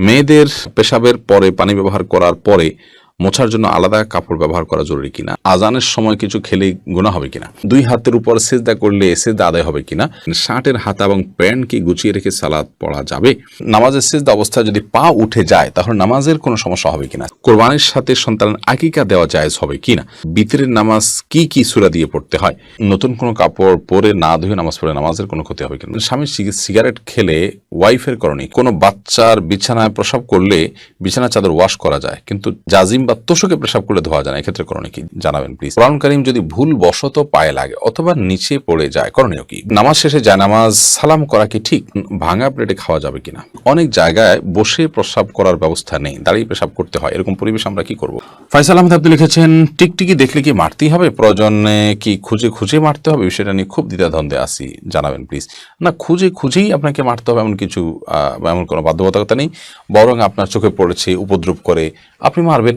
মেয়েদের পেশাবের পরে পানি ব্যবহার করার পরে মোছার জন্য আলাদা কাপড় ব্যবহার করা জরুরি কিনা? আজানের সময় কিছু খেলে গুণা হবে কিনা? দুই হাতের উপর সেজদা করলে সেজদা আদায় হবে কিনা? শার্টের হাতা এবং প্যান্ট কি গুছিয়ে রেখে সালাদ পড়া যাবে? নামাজের সেজদা অবস্থায় যদি পা উঠে যায়, তাহলে নামাজের কোনো সমস্যা হবে কিনা? কোরবানির সাথে সন্তান আকিকা দেওয়া জায়েজ হবে কিনা? বিতরের নামাজ কি কি সুরা দিয়ে পড়তে হয়? নতুন কোনো কাপড় পরে না ধুয়ে নামাজ পড়ে নামাজের কোনো ক্ষতি হবে কিনা? স্বামী সিগারেট খেলে ওয়াইফের করণে কোনো বাচ্চার বিছানায় প্রসাব করলে বিছানা চাদর ওয়াশ করা যায়, কিন্তু জাজিম বা তোষকে প্রসাব করলে ধোয়া যায় না, এক্ষেত্রে করণীয় কি? জানাবেন প্লিজ কোরআন করিম যদি ভুল বশত পায়ে লাগে অথবা নিচে পড়ে যায়, করণীয় কি? নামাজ শেষে যায়, নামাজ সালাম করা কি ঠিক? ভাঙা প্লেটে খাওয়া যাবে কিনা? অনেক জায়গায় বসে প্রসাব করার ব্যবস্থা নেই, দাঁড়িয়ে পেশাব করতে হয়, এরকম পরিবেশ আমরা কি করব? ফয়সাল আহমেদ, আপনি লিখেছেন, টিকটিকি দেখলে কি মারতেই হবে? প্রয়োজনে কি খুঁজে খুঁজে মারতে হবে? বিষয়টা নিয়ে খুব দ্বিধাদ্বন্দ্বে আসি জানাবেন প্লিজ না, খুঁজে খুঁজেই আপনাকে মারতে হবে এমন কিছু এমন কোনো বাধ্যবাধকতা নেই। বরং আপনার চোখে পড়েছে, উপদ্রব করে, আপনি মারবেন।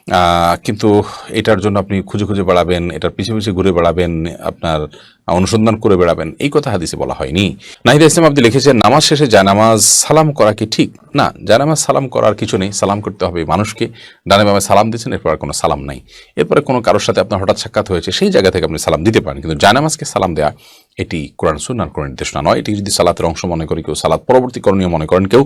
কিন্তু এটার জন্য আপনি খুঁজে খুঁজে বেড়াবেন, এটার পিছিয়ে পিছিয়ে ঘুরে বেড়াবেন, আপনার অনুসন্ধান করে বেড়াবেন। এই কথা হাদিসে বলা হয়নি। নাহিদা ইসলাম আপনি লিখেছেন, নামাজ শেষে জানামাজ সালাম করা কি ঠিক? না, জানামাজ সালাম করার কিছু নেই, সালাম করতে হবে মানুষকে। ডানে বামে সালাম দিচ্ছেন এরপর কোনো সালাম নাই। এরপরে কোনো কারোর সাথে আপনার হঠাৎ সাক্ষাৎ হয়েছে, সেই জায়গা থেকে আপনি সালাম দিতে পারেন। কিন্তু জানামাজকে সালাম দেওয়া এটি কোরআন সুন্নার কোনো নির্দেশনা নয়। এটি যদি সালাতের অংশ মনে করে কেউ, সালাত পরবর্তী করণীয় মনে করেন কেউ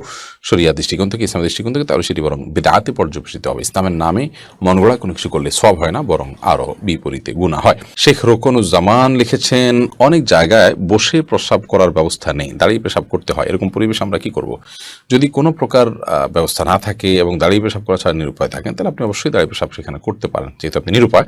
শরিয়া দৃষ্টিকোণ থেকে, ইসলামের দৃষ্টিকোণ থেকে, তাহলে সেটি বরং বেদাতে পর্যবেসিত হবে। ইসলামের নামে মন গড়া কোনো কিছু করলে সব হয় না, বরং আরও বিপরীতে গুণা হয়। শেখ রোকনুজ্জামান লিখেছেন, অনেক জায়গায় বসে প্রস্রাব করার ব্যবস্থা নেই, দাঁড়িয়ে পেশাব করতে হয়। এরকম পরিবেশ আমরা কি করব? যদি কোনো প্রকার ব্যবস্থা না থাকে এবং দাঁড়িয়ে পেশাব করা ছাড়া নিরুপায় থাকেন, তাহলে আপনি অবশ্যই দাঁড়িয়ে পেশাব সেখানে করতে পারেন, যেহেতু আপনি নিরুপায়।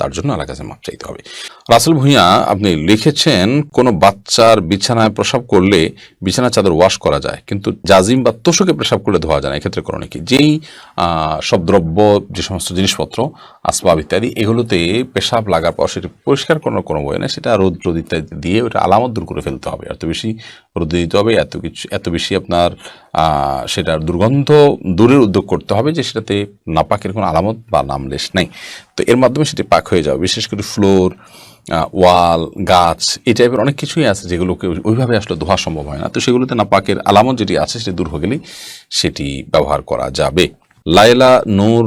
তার জন্য আল্লাহ কাছে মাপ চাইতে হবে। রাসেল ভূঁইয়া, আপনি লিখেছেন, কোনো বাচ্চার বিছানায় প্রসাব করলে বিছানা চাদর ওয়াশ করা যায়, কিন্তু জাজিম বা তোষকে প্রসাব করলে ধোয়া যায় না। এক্ষেত্রে করণে কি? যেই সব দ্রব্য, যে সমস্ত জিনিসপত্র, আসবাব ইত্যাদি, এগুলোতে পেশাব লাগার পর সেটা পরিষ্কার করার কোনো বই না, সেটা রোদ রোদ ইত্যাদি দিয়ে ওটা আলামত দূর করে ফেলতে হবে। এত বেশি রোদে দিতে হবে, এত কিছু, এত বেশি আপনার সেটার দুর্গন্ধ দূরের উদ্যোগ করতে হবে যে সেটাতে নাপাকের কোনো আলামত বা নামলেশ নেই। তো এর মাধ্যমে সেটি পাক হয়ে যাবে, বিশেষ করে ফ্লোর ওয়াল, গাছ, এই টাইপের অনেক কিছুই আছে যেগুলোকে ওইভাবে আসলে ধোয়া সম্ভব হয় না। তো সেগুলোতে নাপাকের আলামত যেটি আছে সেটি দূর হয়ে গেলেই সেটি ব্যবহার করা যাবে। লায়লা নূর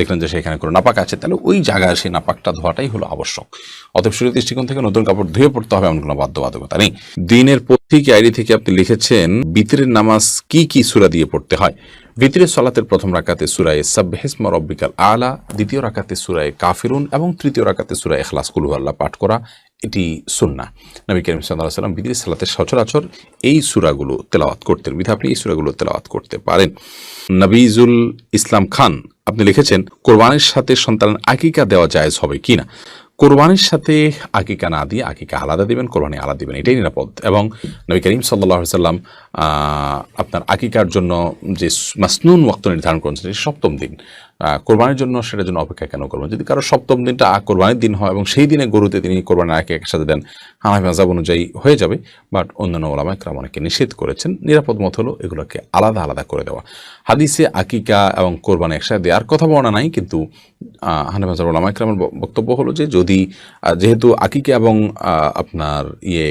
দেখলেন যে সেখানে কোনো নাপাক আছে, তাহলে ওই জায়গায় সেই নাপাকটা ধোয়াটাই হলো আবশ্যক। অতএব শরীর দৃষ্টিকোণ থেকে নতুন কাপড় ধুয়ে পড়তে হবে এমন কোনো বাধ্যবাধকতা নেই। দিনের পথিক আইডি থেকে আপনি লিখেছেন, বিতরের নামাজ কি কি সুরা দিয়ে পড়তে হয়? ভিতরের সলাতের প্রথম রাকাতে সুরায় সাবহেসমা রব্বিকাল আলা, দ্বিতীয় রাকাতে সুরায় কাফিরুন এবং তৃতীয় রাকাতে সুরায় এখলাস কুলু আল্লাহ পাঠ করা এটি সুন্না নবী করিম সাল্লাহ সাল্লাম বিদির সালাতে সচরাচর এই সুরাগুলো তেলাওয়াত করতেন। বিধা আপনি এই সুরাগুলো তেলাওয়াত করতে পারেন। নবীজুল ইসলাম খান, আপনি লিখেছেন, কোরবানির সাথে সন্তানের আকিকা দেওয়া জায়েজ হবে কি না? কোরবানির সাথে আকিকা না দিয়ে আকিকা আলাদা দিবেন, কোরবানি আলাদা দিবেন, এটাই নিরাপদ। এবং নবী করিম সাল্লাহ সাল্লাম আপনার আকিকার জন্য যে মাসনুন ওয়াক্ত নির্ধারণ করেছেন সপ্তম দিন। কোরবানির জন্য সেটার জন্য অপেক্ষা কেন করবেন? যদি কারও সপ্তম দিনটা কোরবানির দিন হয় এবং সেই দিনে গরুতে তিনি কোরবানির আগে একসাথে দেন, হানাফি মাজাব অনুযায়ী হয়ে যাবে। বাট অন্যান্য ওলামা একরাম অনেকে নিষেধ করেছেন, নিরাপদ মত হলো এগুলোকে আলাদা আলাদা করে দেওয়া। হাদিসে আকিকা এবং কোরবানি একসাথে দেওয়ার কথা বলা নাই, কিন্তু হানাফি মাজাব ওলামা একরামের বক্তব্য হলো যে যদি যেহেতু আকিকা এবং আপনার ইয়ে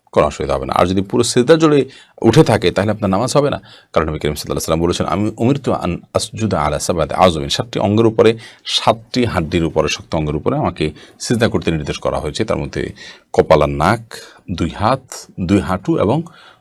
কোনো অসুবিধা হবে না। আর যদি পুরো সিদ্ধা জলে উঠে থাকে, তাহলে আপনার নামাজ হবে না। কারণ নবী করিম সাল্লাহ সাল্লাম বলেছেন, আমি অমৃত আন আসজুদা আলা সাবাদ আজমিন সাতটি অঙ্গের উপরে, সাতটি হাড্ডির উপরে, শক্ত অঙ্গের উপরে আমাকে সিদ্ধা করতে নির্দেশ করা হয়েছে। তার মধ্যে কপালার নাক, দুই হাত, দুই হাঁটু এবং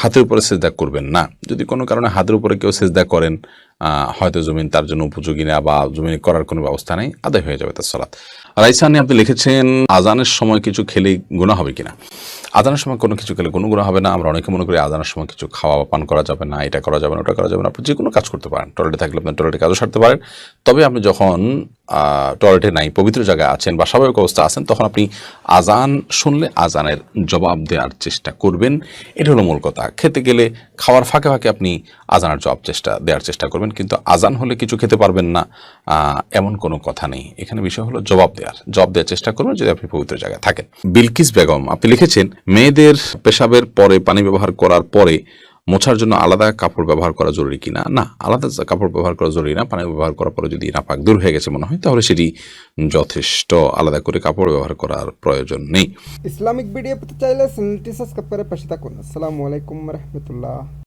হাতের উপরে সেজদা করবেন না। যদি কোনো কারণে হাতের উপরে কেউ সেজদা করেন হয়তো জমিন তার জন্য উপযোগী না বা জমিন করার কোনো ব্যবস্থা নেই, আদায় হয়ে যাবে তার সালাত। রাইসানি আপনি লিখেছেন, আজানের সময় কিছু খেলে গুণা হবে কিনা? আজানের সময় কোনো কিছু খেলে কোনো গুণা হবে না। আমরা অনেকে মনে করি আজানের সময় কিছু খাওয়া পান করা যাবে না, এটা করা যাবে না, ওটা করা যাবে না। আপনি যে কোনো কাজ করতে পারেন। টয়লেটে থাকলে আপনি টয়লেটে কাজও সারতে পারেন। তবে আপনি যখন টয়লেটে নাই, পবিত্র জায়গায় আছেন বা স্বাভাবিক অবস্থা আছেন, তখন আপনি আজান শুনলে আজানের জবাব দেওয়ার চেষ্টা করবেন। এটা হলো মূল কথা। খেতে গেলে খাওয়ার ফাঁকে ফাঁকে আপনি আজানের জবাব চেষ্টা, দেওয়ার চেষ্টা করবেন, কিন্তু আজান হলে কিছু খেতে পারবেন না এমন কোনো কথা নেই। এখানে বিষয় হলো জবাব দেওয়ার। জবাব দেওয়ার চেষ্টা করবেন যদি আপনি পবিত্র জায়গায় থাকেন। বিলকিস বেগম, আপনি লিখেছেন, মেয়েদের পেশাবের পরে পানি ব্যবহার করার পরে মোছার জন্য আলাদা কাপড় ব্যবহার করা জরুরি কিনা? না, আলাদা কাপড় ব্যবহার করা জরুরি না, পানি ব্যবহার করার পরে যদি নাপাক দূর হয়ে গেছে মনে হয়, তাহলে সেটি যথেষ্ট আলাদা করে কাপড় ব্যবহার করার প্রয়োজন নেই। ইসলামিক ভিডিও পেতে চাইলে চ্যানেলটি সাবস্ক্রাইব করে পাশে থাকুন। আসসালামু আলাইকুম রহমতুল্লাহ।